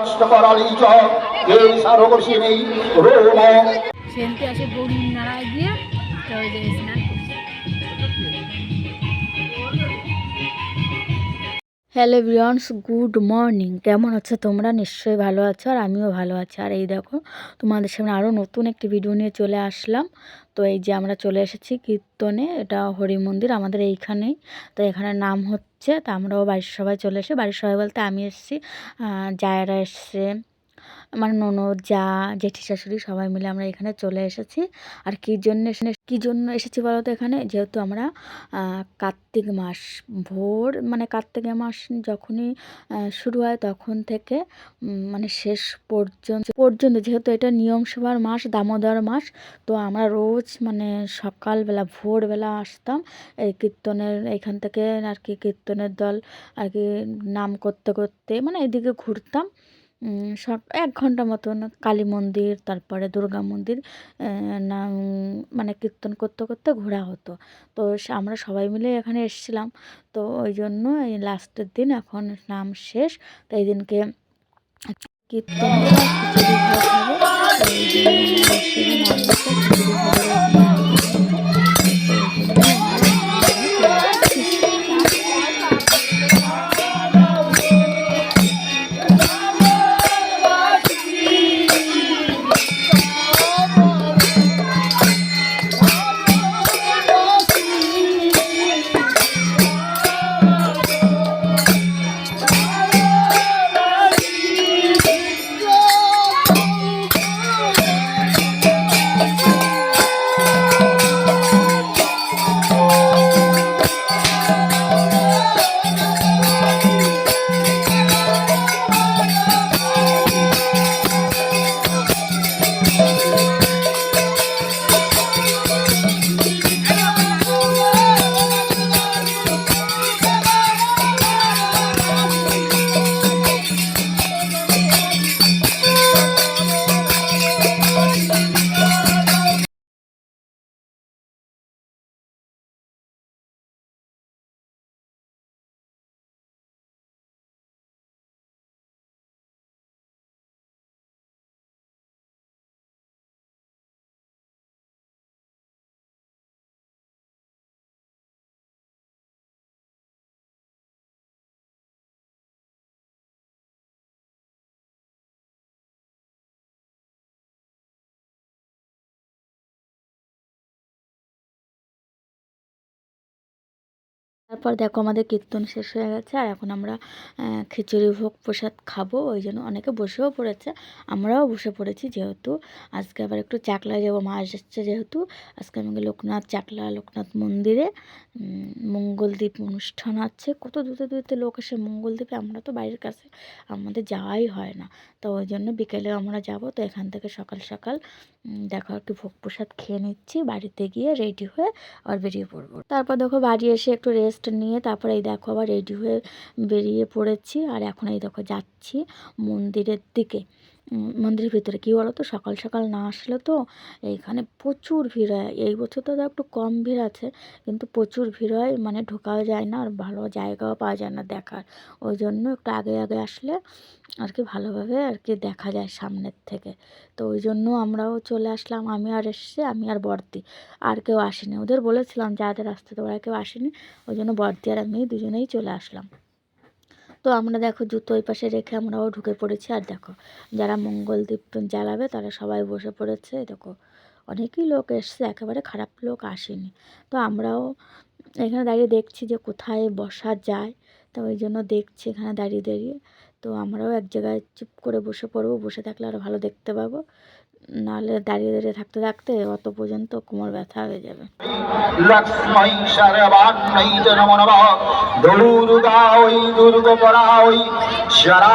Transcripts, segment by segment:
কষ্ট করার এই সারবসী নেই রোম। সেনতে আসে গরু নাড়ায় দিয়ে তো হ্যালো ব্রিয়ন্স গুড মর্নিং কেমন আছো তোমরা? নিশ্চয়ই ভালো আছো আর আমিও ভালো আছি। আর এই দেখো, তোমাদের সামনে আরও নতুন একটি ভিডিও নিয়ে চলে আসলাম। তো এই যে আমরা চলে এসেছি কীর্তনে, এটা হরি মন্দির আমাদের এইখানেই। তো এখানে নাম হচ্ছে, তা আমরাও বাড়ির সবাই চলে এসে, বাড়ির সবাই বলতে আমি এসেছি জায়রা এসছে আমার ননদ, যা, জেঠি শাশুড়ি সবাই মিলে আমরা এখানে চলে এসেছি। আর কী জন্য কী জন্য এসেছি বলো তো এখানে? যেহেতু আমরা কার্তিক মাস ভোর মানে কার্তিক মাস যখনই শুরু হয় তখন থেকে মানে শেষ পর্যন্ত পর্যন্ত, যেহেতু এটা নিয়ম সভার মাস, দামোদর মাস, তো আমরা রোজ মানে সকালবেলা, ভোরবেলা আসতাম। এই কীর্তনের, এখান থেকে আর কি কীর্তনের দল, আর কি নাম করতে করতে মানে এদিকে ঘুরতাম। সব এক ঘণ্টা মতন কালী মন্দির, তারপরে দুর্গা মন্দির নাম মানে কীর্তন করতে করতে ঘোরা হতো। তো আমরা সবাই মিলে এখানে এসেছিলাম। তো ওই জন্য এই লাস্টের দিন এখন নাম শেষ। তো এই দিনকে কীর্তন তারপর দেখো আমাদের কীর্তন শেষ হয়ে গেছে, আর এখন আমরা খিচুড়ি ভোগ প্রসাদ খাব। ওই জন্য অনেকে বসেও পড়েছে, আমরাও বসে পড়েছি যেহেতু। আজকে আবার একটু চাকলা যাব মাস যাচ্ছে যেহেতু। আজকে আমাকে লোকনাথ চাকলা, লোকনাথ মন্দিরে মঙ্গলদ্বীপ অনুষ্ঠান আছে। কত দূরে দূরতে লোক আসে মঙ্গলদ্বীপে, আমরা তো বাড়ির কাছে, আমাদের যাওয়াই হয় না। তো ওই জন্য বিকেলে আমরা যাব, তো এখান থেকে সকাল সকাল দেখো একটু ভোগ প্রসাদ খেয়ে নিচ্ছি, বাড়িতে গিয়ে রেডি হয়ে আবার বেরিয়ে পড়ব। তারপর দেখো বাড়ি এসে একটু রেস্ট নিয়ে তারপরে এই দেখো আবার রেডি হয়ে বেরিয়ে পড়েছি। আর এখন এই দেখো যাচ্ছি মন্দিরের দিকে। মন্দিরের ভিতরে। কী বলো তো সকাল সকাল না আসলে তো এইখানে প্রচুর ভিড় হয়। এই বছর তো একটু কম ভিড় আছে, কিন্তু প্রচুর ভিড় হয় মানে ঢোকাও যায় না আর ভালো জায়গাও পাওয়া যায় না দেখার। ওই জন্য একটু আগে আগে আসলে আর কি ভালোভাবে আর কি দেখা যায় সামনের থেকে। তো ওই জন্য আমরাও চলে আসলাম। আমি আর এসছি, আমি আর বর্দি। আর কেউ আসেনি। ওদের বলেছিলাম যাদের আসতে, তো ওরা কেউ আসেনি। ওই জন্য বর্দি আর আমি দুজনেই চলে আসলাম। তো আমরা দেখো জুতো ওই পাশে রেখে আমরাও ঢুকে পড়েছি। আর দেখো, যারা মঙ্গলদ্বীপ জ্বালাবে তারা সবাই বসে পড়েছে। দেখো, অনেকই লোক এসছে, একেবারে খারাপ লোক আসেনি। তো আমরাও এখানে দাঁড়িয়ে দেখছি যে কোথায় বসা যায়। তো ওই জন্য দেখছি এখানে দাঁড়িয়ে দাঁড়িয়ে। তো আমরাও এক জায়গায় চুপ করে বসে পড়ব, বসে থাকলে আরও ভালো দেখতে পাবো। নাহলে দাঁড়িয়ে দাঁড়িয়ে থাকতে থাকতে অত পর্যন্ত কোমর ব্যথা হয়ে যাবে। দুর্গা ওই সরা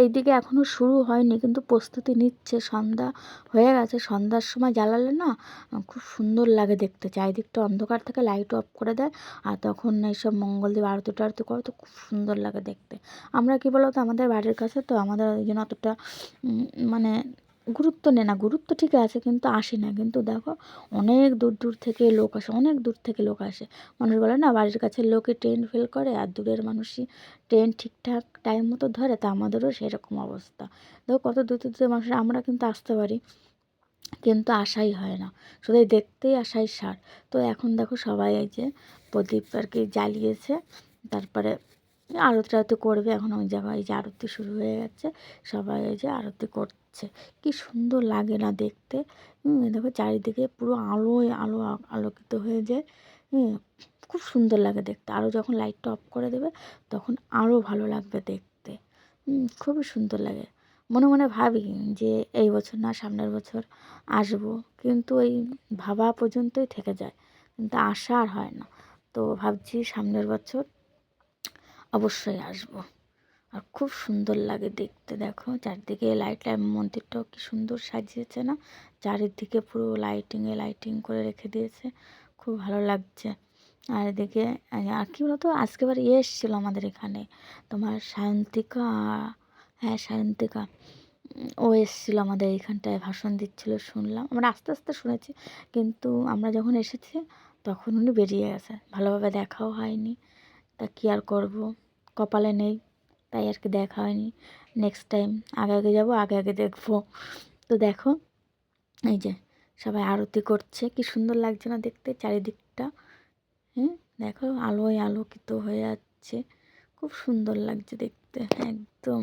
এইদিকে এখনও শুরু হয়নি, কিন্তু প্রস্তুতি নিচ্ছে সন্ধ্যা হয়ে গেছে। সন্ধ্যার সময় জ্বালালে না খুব সুন্দর লাগে দেখতে। চারিদিকটা অন্ধকার থেকে লাইট অফ করে দেয়, আর তখন এইসব মঙ্গলদেব আরতি টারতি করে তো খুব সুন্দর লাগে দেখতে। আমরা কী বলো তো আমাদের বাড়ির কাছে তো আমাদের ওই জন্য অতটা মানে গুরুত্ব নেয় না, গুরুত্ব ঠিক আছে কিন্তু আসে না। কিন্তু দেখো, অনেক দূর দূর থেকে লোক আসে, অনেক দূর থেকে লোক আসে। মানুষ বলে না, বাড়ির কাছের লোকে ট্রেন ফেল করে আর দূরের মানুষই ট্রেন ঠিকঠাক টাইম মতো ধরে, তা আমাদেরও সেরকম অবস্থা। দেখো কত দূর দূর থেকে মানুষ আমরা কিন্তু আসতে পারি, কিন্তু আসাই হয় না। শুধু দেখতেই আসাই সার। তো এখন দেখো সবাই এই যে প্রদীপ আর কি জ্বালিয়েছে, তারপরে আরতি টারতি করবে, এখন ওই জায়গায় এই যে আরতি শুরু হয়ে গেছে, সবাই এই যে আরতি করছে কি সুন্দর লাগে না দেখতে। দেখো চারিদিকে পুরো আলোয় আলো আলোকিত হয়ে যায়। খুব সুন্দর লাগে দেখতে। আরও যখন লাইটটা অফ করে দেবে, তখন আরও ভালো লাগবে দেখতে। খুবই সুন্দর লাগে। মনে মনে ভাবি যে এই বছর না সামনের বছর আসব। কিন্তু ওই ভাবা পর্যন্তই থেকে যায়। কিন্তু আসা আর হয় না। তো ভাবছি সামনের বছর অবশ্যই আসব। আর খুব সুন্দর লাগে দেখতে, দেখো। চারদিকে লাইট লাইট মন্দিরটাও কি সুন্দর সাজিয়েছে না? চারিদিকে পুরো লাইটিংয়ে লাইটিং করে রেখে দিয়েছে। খুব ভালো লাগছে। আর এদিকে, আর কি বলতো, আজকে বার ইয়ে এসেছিল আমাদের এখানে। তোমার সায়ন্তিকা হ্যাঁ সায়ন্তিকা ও এসেছিল আমাদের এইখানটায় ভাষণ দিচ্ছিল, শুনলাম। আমরা আস্তে আস্তে শুনেছি, কিন্তু আমরা যখন এসেছি, তখন উনি বেরিয়ে গেছে। ভালোভাবে দেখাও হয়নি। তা কী আর করব? কপালে নেই। তাই আর কি দেখা হয়নি। নেক্সট টাইম আগে আগে যাব, আগে আগে দেখব। তো দেখো, এই যে সবাই আরতি করছে, কি সুন্দর লাগছে না দেখতে চারিদিকটা? হ্যাঁ দেখো আলোয় আলোকিত হয়ে যাচ্ছে। খুব সুন্দর লাগছে দেখতে, একদম।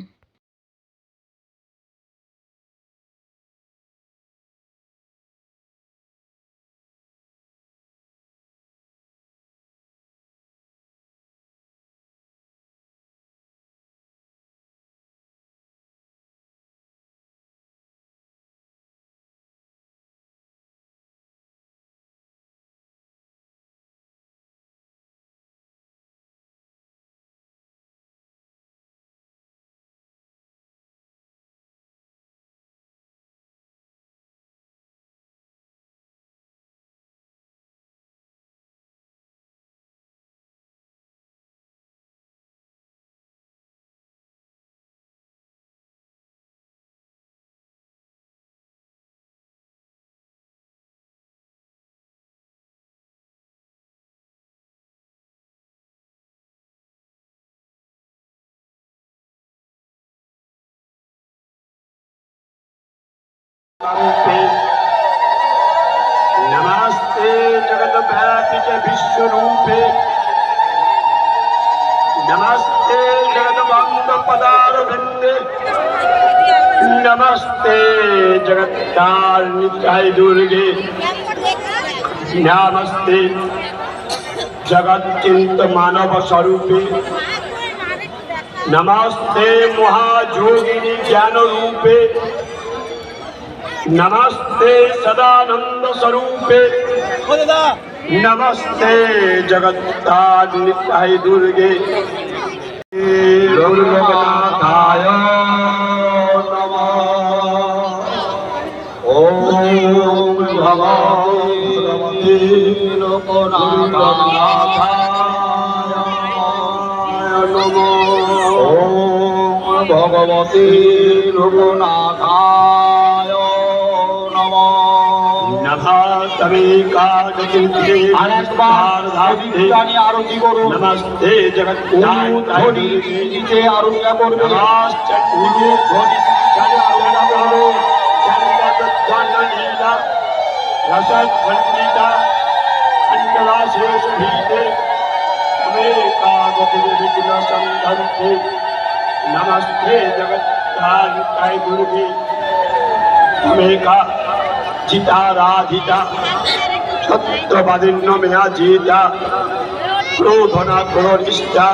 नमस्ते जगद्व्यापी च विश्वरूपे नमस्ते जगद्वंदपदारविन्दे नमस्ते जगत्तारिणी दुर्गे नमस्ते जगच्चिंत मानव स्वरूपे नमस्ते महायोगिनी ज्ञान रूपे नमस्ते सदानंद स्वरूपे नमस्ते जगत्ताय दुर्गे दुर्गनाथाय नमः ओम भगवते लोकनाथाय नमः ओम भगवते लोकनाथाय আরতি করুন। নমস্তে জগৎ ধ্বনি আরোগ্য করবে। রসদ্ভণ্ডিতা অন্নরাশেষ ভীতে। বিঘ্ন সন্ধন্তে। নমস্তে জগৎ দুর্গে। জিতা রাজিতা সত্যবাদিন্য মেয়া জিতা ক্রোধনা ক্রোধিষ্ঠা